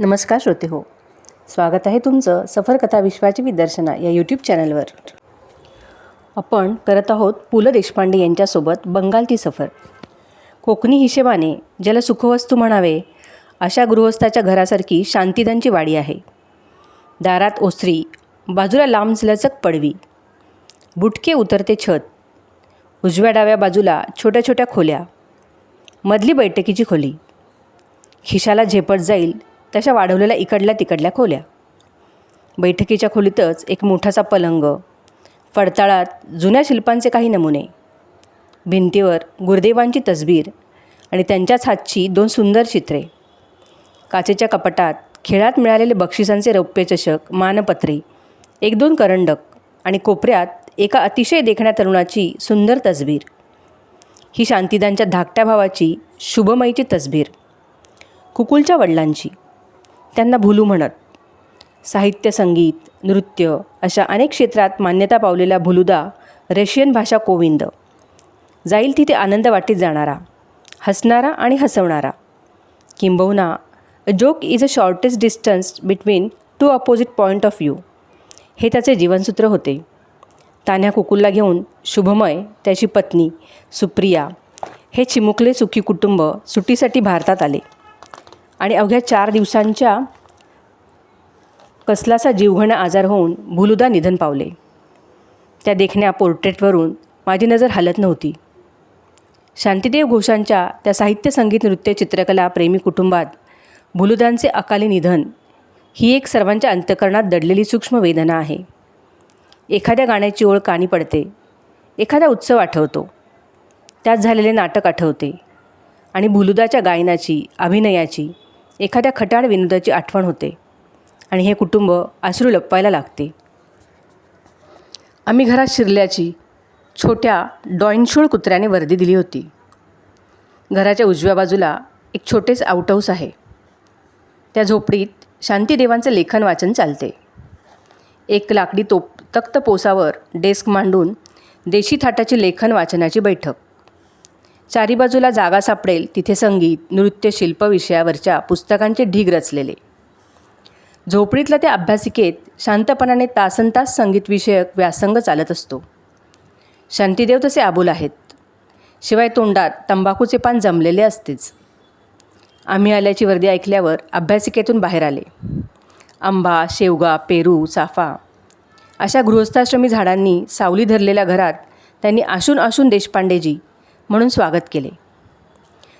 नमस्कार श्रोते हो. स्वागत आहे तुमचं सफर कथा विश्वाची विदर्शना या यूट्यूब चॅनलवर आपण करत आहोत पु ल देशपांडे यांच्यासोबत बंगालची सफर. कोकणी हिशेबाने ज्याला सुखवस्तू म्हणावे अशा गृहस्थाच्या घरासारखी शांतीदांची वाडी आहे. दारात ओसरी बाजूला लांबलचक पडवी. बुटके उतरते छत. उजव्या डाव्या बाजूला छोट्या छोट्या खोल्या. मधली बैठकीची खोली. खिशाला झेपट जाईल तशा वाढवलेल्या इकडल्या तिकडल्या खोल्या. बैठकीच्या खोलीतच एक मोठासा पलंग फडताळात जुन्या शिल्पांचे काही नमुने भिंतीवर गुरुदेवांची तसबीर आणि त्यांच्याच हातची दोन सुंदर चित्रे काचेच्या कपाटात खेळात मिळालेले बक्षिसांचे रौप्य चषक मानपत्रे एक दोन करंडक आणि कोपऱ्यात एका अतिशय देखण्या तरुणाची सुंदर तसबीर ही शांतीदांच्या धाकट्या भावाची शुभमयीची तसबीर कुकुलच्या वडिलांची. त्यांना भुलू म्हणत. साहित्य संगीत नृत्य अशा अनेक क्षेत्रात मान्यता पावलेला भुलुदा रशियन भाषा कोविंद. जाईल तिथे आनंद वाटीत जाणारा हसणारा आणि हसवणारा. किंबहुना a joke is a shortest distance between two opposite point of view हे त्याचे जीवनसूत्र होते. तान्ह्या कुकुलला घेऊन शुभमय त्याची पत्नी सुप्रिया हे चिमुकले सुखी कुटुंब सुट्टीसाठी भारतात आले. आणि अवघ्या चार दिवसांच्या कसलासा जीवघणा आजार होऊन भुलुदा निधन पावले. त्या देखण्या पोर्ट्रेटवरून माझी नजर हलत नव्हती. शांतीदेव घोषांच्या त्या साहित्य संगीत नृत्य चित्रकला प्रेमी कुटुंबात भुलुदांचे अकाली निधन ही एक सर्वांच्या अंतकरणात दडलेली सूक्ष्म वेदना आहे. एखाद्या गाण्याची ओळ कानी पडते. एखादा उत्सव आठवतो. त्यात झालेले नाटक आठवते. आणि भुलुदाच्या गायनाची अभिनयाची एखाद्या खटाळ विनोदाची आठवण होते आणि हे कुटुंब आश्रू लपवायला लागते. आम्ही घरात शिरल्याची छोट्या डॉईनशूळ कुत्र्याने वर्दी दिली होती. घराच्या उजव्या बाजूला एक छोटेच आउटहाऊस आहे. त्या झोपडीत शांतीदेवांचं लेखन वाचन चालते. एक लाकडी तोप तक्त पोसावर डेस्क मांडून देशी थाटाची लेखन वाचनाची बैठक. चारी बाजूला जागा सापडेल तिथे संगीत नृत्य शिल्प विषयावरच्या पुस्तकांचे ढीग रचलेले. झोपडीतल्या त्या अभ्यासिकेत शांतपणाने तासनतास संगीतविषयक व्यासंग चालत असतो. शांतीदेव तसे आबूल आहेत. शिवाय तोंडात तंबाखूचे पान जमलेले असतेच. आम्ही आल्याची वर्दी ऐकल्यावर अभ्यासिकेतून बाहेर आले. आंबा शेवगा पेरू चाफा अशा गृहस्थाश्रमी झाडांनी सावली धरलेल्या घरात त्यांनी आशून आशून देशपांडेजी म्हणून स्वागत केले.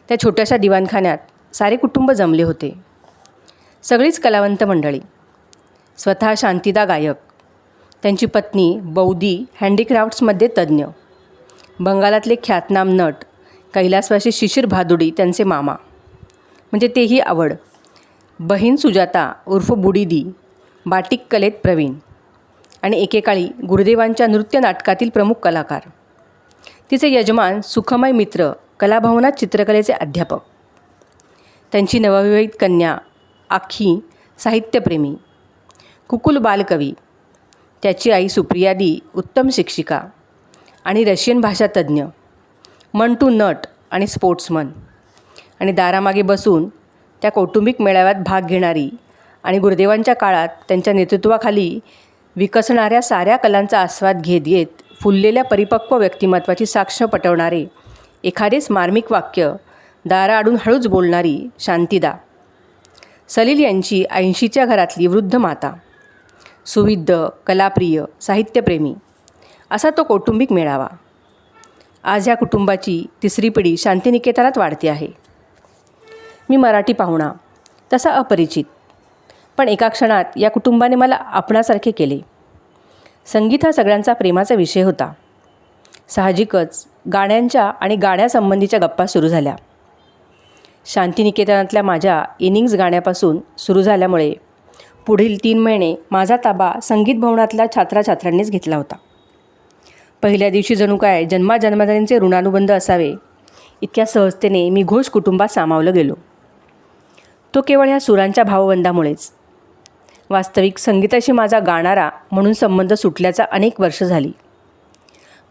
त्या छोट्याशा दिवाणखान्यात सारे कुटुंब जमले होते. सगळीच कलावंत मंडळी. स्वतः शांतिदा गायक. त्यांची पत्नी बौदी हँडीक्राफ्ट्समध्ये तज्ज्ञ. बंगालातले ख्यातनाम नट कैलासवासी शिशिर भादुडी त्यांचे मामा. म्हणजे तेही आवड. बहीण सुजाता उर्फ बुडीदी बाटिक कलेत प्रवीण. आणि एकेकाळी गुरुदेवांच्या नृत्य नाटकातील प्रमुख कलाकार. तिचे यजमान सुखमय मित्र कलाभवनात चित्रकलेचे अध्यापक. त्यांची नवविवाहित कन्या आखी साहित्यप्रेमी. कुकुल बालकवी. त्याची आई सुप्रियादी उत्तम शिक्षिका आणि रशियन भाषा तज्ज्ञ मंटू नट आणि स्पोर्ट्समन. आणि दारामागे बसून त्या कौटुंबिक मेळाव्यात भाग घेणारी आणि गुरुदेवांच्या काळात त्यांच्या नेतृत्वाखाली विकसणाऱ्या साऱ्या कलांचा आस्वाद घेत घेत फुललेल्या परिपक्व व्यक्तिमत्वाची साक्ष पटवणारे एखादेच मार्मिक वाक्य दाराआडून हळूच बोलणारी शांतिदा. सलील यांची ऐंशीच्या घरातली वृद्ध माता. सुविद्ध कलाप्रिय साहित्यप्रेमी. असा तो कौटुंबिक मेळावा. आज ह्या कुटुंबाची तिसरी पिढी शांतिनिकेतनात वाढते आहे. मी मराठी पाहुणा तसा अपरिचित. पण एका क्षणात या कुटुंबाने मला आपणासारखे केले. संगीत हा सगळ्यांचा प्रेमाचा विषय होता. साहजिकच गाण्यांच्या आणि गाण्यासंबंधीच्या गप्पा सुरू झाल्या. शांतिनिकेतनातल्या माझ्या इनिंग्ज गाण्यापासून सुरू झाल्यामुळे पुढील तीन महिने माझा ताबा संगीत भवनातल्या छात्राछात्रांनीच घेतला होता. पहिल्या दिवशी जणू काय जन्माजन्मांचे ऋणानुबंध असावे इतक्या सहजतेने मी घोष कुटुंबात सामावलं गेलो. तो केवळ ह्या सुरांच्या भावबंधामुळेच. वास्तविक संगीताशी माझा गाणारा म्हणून संबंध सुटल्याचा अनेक वर्ष झाली.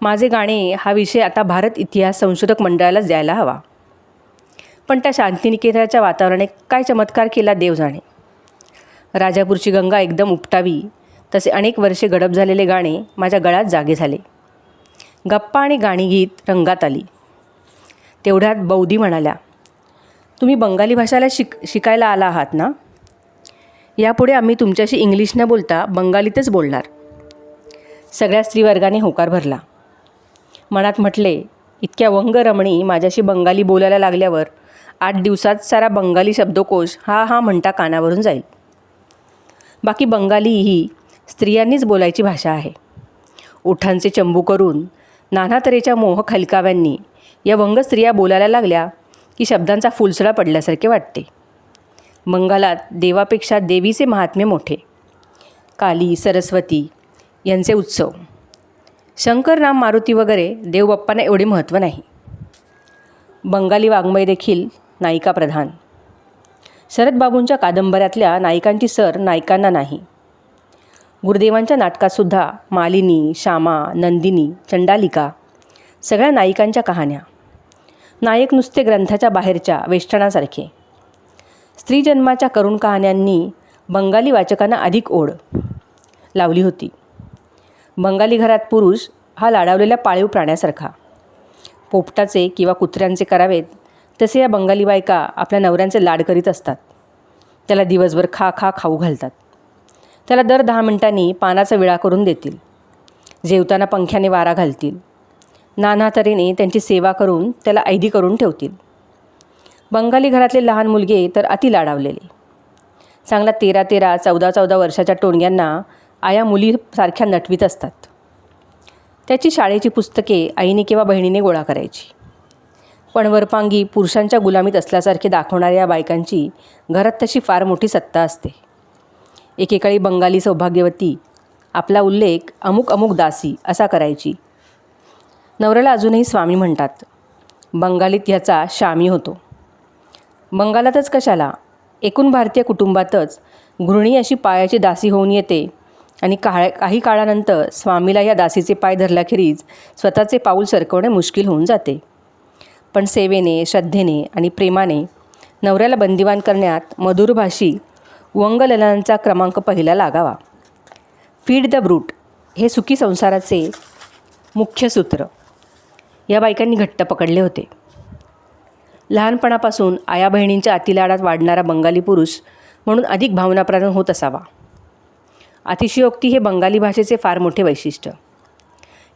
माझे गाणे हा विषय आता भारत इतिहास संशोधक मंडळालाच द्यायला हवा. पण त्या शांतिनिकेतनाच्या वातावरणाने काय चमत्कार केला देव जाणे. राजापूरची गंगा एकदम उपटावी तसे अनेक वर्षे गडप झालेले गाणे माझ्या गळ्यात जागे झाले. गप्पा आणि गाणी गीत रंगात आली. तेवढ्यात बौद्धी म्हणाल्या तुम्ही बंगाली भाषाला शिक शिकायला आला आहात ना? यापुढे आम्ही तुमच्याशी इंग्लिश न बोलता बंगालीतच बोलणार. सगळ्या स्त्रीवर्गाने होकार भरला. मनात म्हटले इतक्या वंगरमणी माझ्याशी बंगाली बोलायला लागल्यावर आठ दिवसात सारा बंगाली शब्दकोश हा हा म्हणता कानावरून जाईल. बाकी बंगाली ही स्त्रियांनीच बोलायची भाषा आहे. ओठांचे चंबू करून नाना तऱ्हेच्या मोह खलकाव्यांनी या वंग स्त्रिया बोलायला लागल्या की शब्दांचा फुलसडा पडल्यासारखे वाटते. बंगालात देवापेक्षा देवीचे महात्म्य मोठे. काली सरस्वती यांचे उत्सव. शंकर राम मारुती वगैरे देवबाप्पांना एवढे महत्त्व नाही. बंगाली वाङ्मय देखील नायिका प्रधान. शरद बाबूंच्या कादंबऱ्यातल्या नायिकांची सर नायकांना नाही. गुरुदेवांच्या नाटकातसुद्धा मालिनी श्यामा नंदिनी चंडालिका सगळ्या नायिकांच्या कहाण्या. नायक नुसते ग्रंथाच्या बाहेरच्या वेष्टणासारखे स्त्रीजन्माच्या करुण कहाण्यांनी बंगाली वाचकांना अधिक ओढ लावली होती. बंगाली घरात पुरुष हा लाडावलेल्या पाळीव प्राण्यासारखा. पोपटाचे किंवा कुत्र्यांचे करावेत तसे या बंगाली बायका आपल्या नवऱ्यांचे लाड करीत असतात. त्याला दिवसभर खा खा खाऊ घालतात. त्याला दर दहा मिनिटांनी पानाचा विळा करून देतील. जेवताना पंख्याने वारा घालतील. नाना तऱ्हेने त्यांची सेवा करून त्याला ऐदी करून ठेवतील. बंगाली घरातले लहान मुलगे तर अति लाडावलेले. चांगला तेरा तेरा चौदा चौदा वर्षाच्या टोणग्यांना आया मुलीसारख्या नटवीत असतात. त्याची शाळेची पुस्तके आईने किंवा बहिणीने गोळा करायची. पण वरपांगी पुरुषांच्या गुलामीत असल्यासारखे दाखवणाऱ्या या बायकांची घरात तशी फार मोठी सत्ता असते. एकेकाळी बंगाली सौभाग्यवती आपला उल्लेख अमुक अमुक दासी असा करायची. नवऱ्याला अजूनही स्वामी म्हणतात बंगालीत ह्याचा शामी होतो. बंगालातच कशाला? एकूण भारतीय कुटुंबातच गृहिणी अशी पायाची दासी होऊन येते. आणि काळ काही काळानंतर स्वामीला या दासीचे पाय धरल्याखेरीज स्वतःचे पाऊल सरकवणे मुश्किल होऊन जाते. पण सेवेने श्रद्धेने आणि प्रेमाने नवऱ्याला बंदिवान करण्यात मधुरभाषी वंगललांचा क्रमांक पहिला लागावा. फीड द ब्रूट हे सुखी संसाराचे मुख्य सूत्र. या बायकांनी घट्ट पकडले होते. लहानपणापासून आया बहिणींच्या अतिलाडात वाढणारा बंगाली पुरुष म्हणून अधिक भावनाप्रधान होत असावा. अतिशयोक्ती हे बंगाली भाषेचे फार मोठे वैशिष्ट्य.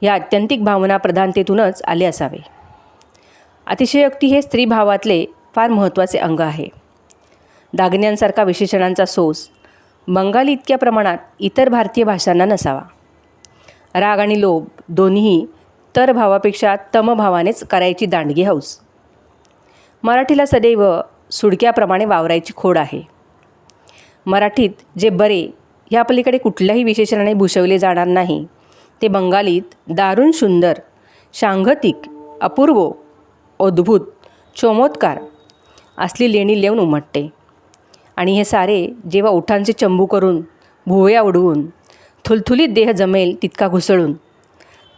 या अत्यंतिक भावनाप्रधानतेतूनच आले असावे. अतिशयोक्ती हे स्त्रीभावातले फार महत्त्वाचे अंग आहे. दागिन्यांसारखा विशेषणांचा सोस बंगाली इतक्या प्रमाणात इतर भारतीय भाषांना नसावा. राग आणि लोभ दोन्हीही तर भावापेक्षा तमभावानेच करायची दांडगी हौस. मराठीला सदैव सुडक्याप्रमाणे वावरायची खोड आहे. मराठीत जे बरे ह्या पलीकडे कुठल्याही विशेषणाने भूषवले जाणार नाही. ते बंगालीत दारुण सुंदर सांघतिक अपूर्व अद्भुत चोमोत्कार असली लेणी लेवून उमटते. आणि हे सारे जेव्हा ओठांचे चंबू करून भुवया उडवून थुलथुलीत देह जमेल तितका घुसळून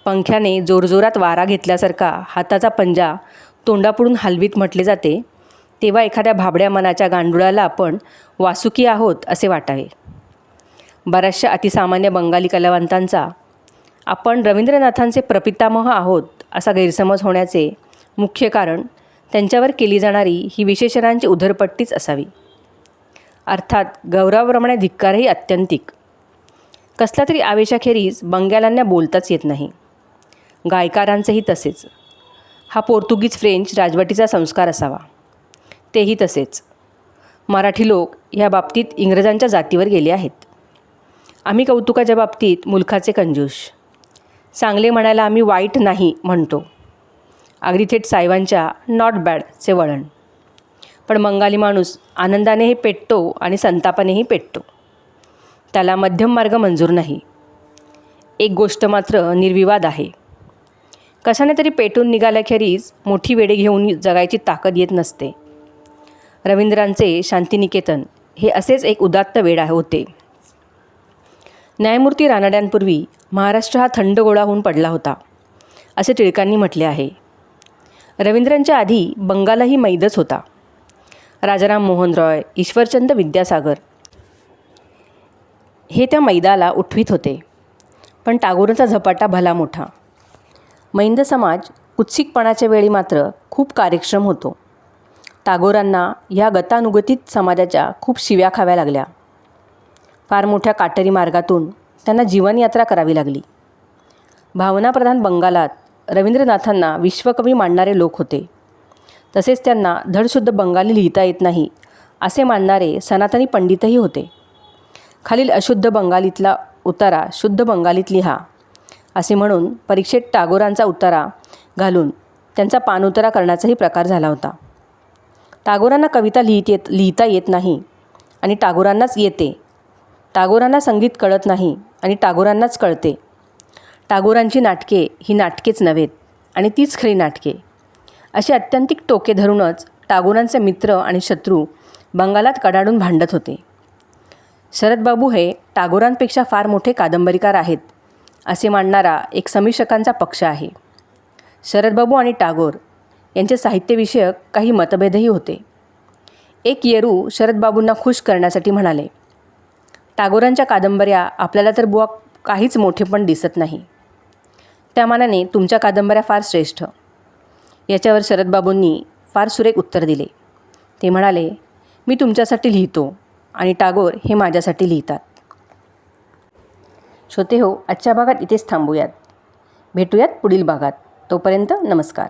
पंख्याने जोरजोरात वारा घेतल्यासारखा हाताचा पंजा तोंडापुढून हलवीत म्हटले जाते तेव्हा एखाद्या भाबड्या मनाच्या गांडुळाला आपण वासुकी आहोत असे वाटावे. बऱ्याचशा अतिसामान्य बंगाली कलावंतांचा आपण रवींद्रनाथांचे प्रपितामह आहोत असा गैरसमज होण्याचे मुख्य कारण त्यांच्यावर केली जाणारी ही विशेषणांची उधरपट्टीच असावी. अर्थात गौरवाप्रमाणे धिक्कारही अत्यंतिक कसला तरी आवेशाखेरीज बंगाल्यांना बोलताच येत नाही. गायकारांचंही तसेच. हा पोर्तुगीज फ्रेंच राजवटीचा संस्कार असावा. तेही तसेच. मराठी लोक ह्या बाबतीत इंग्रजांच्या जातीवर गेले आहेत. आम्ही कौतुकाच्या बाबतीत मुलखाचे कंजूष. चांगले म्हणायला आम्ही वाईट नाही म्हणतो. अगदी थेट साहेबांच्या नॉट बॅडचे वळण. पण बंगाली माणूस आनंदानेही पेटतो आणि संतापानेही पेटतो. त्याला मध्यम मार्ग मंजूर नाही. एक गोष्ट मात्र निर्विवाद आहे. कशाने तरी पेटून निघाल्याखेरीज मोठी वेळे घेऊन जगायची ताकद येत नसते. रवींद्रांचे शांतिनिकेतन हे असेच एक उदात्त वेळ होते. न्यायमूर्ती रानड्यांपूर्वी महाराष्ट्र हा थंड गोळा होऊन पडला होता असे टिळकांनी म्हटले आहे. रवींद्रांच्या आधी बंगालही मैदच होता. राजाराम मोहन रॉय ईश्वरचंद विद्यासागर हे त्या मैदाला उठवीत होते. पण टागोरचा झपाटा भला मोठा. मैंद समाज कुत्सिकपणाच्या वेळी मात्र खूप कार्यक्षम होतो. टागोरांना ह्या गतानुगतीत समाजाच्या खूप शिव्या खाव्या लागल्या. फार मोठ्या काटेरी मार्गातून त्यांना जीवनयात्रा करावी लागली. भावनाप्रधान बंगालात रवींद्रनाथांना विश्वकवी मानणारे लोक होते. तसेच त्यांना धडशुद्ध बंगाली लिहिता येत नाही असे मानणारे सनातनी पंडितही होते. खालील अशुद्ध बंगालीतला उतारा शुद्ध बंगालीत लिहा. असे म्हणून परीक्षेत टागोरांचा उतारा घालून त्यांचा पानउतारा करण्याचाही प्रकार झाला होता. टागोरांना कविता लिहित येत लिहिता येत नाही आणि टागोरांनाच येते. टागोरांना संगीत कळत नाही आणि टागोरांनाच कळते. टागोरांची नाटके ही नाटकेच नव्हेत आणि तीच खरी नाटके. अशी अत्यंतिक टोके धरूनच टागोरांचे मित्र आणि शत्रू बंगालात कडाडून भांडत होते. शरदबाबू हे टागोरांपेक्षा फार मोठे कादंबरीकार आहेत. असे मांडणारा एक समीक्षकांचा पक्ष आहे. शरदबाबू आणि टागोर यांचे साहित्यविषयक काही मतभेदही होते. एक येरू शरदबाबूंना खुश करण्यासाठी म्हणाले टागोरांच्या कादंबऱ्या आपल्याला तर बुवा काहीच मोठे पण दिसत नाही. त्या मानाने तुमच्या कादंबऱ्या फार श्रेष्ठ. याच्यावर शरदबाबूंनी फार सुरेख उत्तर दिले. ते म्हणाले मी तुमच्यासाठी लिहितो आणि टागोर हे माझ्यासाठी लिहितात. श्रोते हो आजच्या भागात इथेच थांबूयात. भेटूयात पुढील भागात. तोपर्यंत नमस्कार.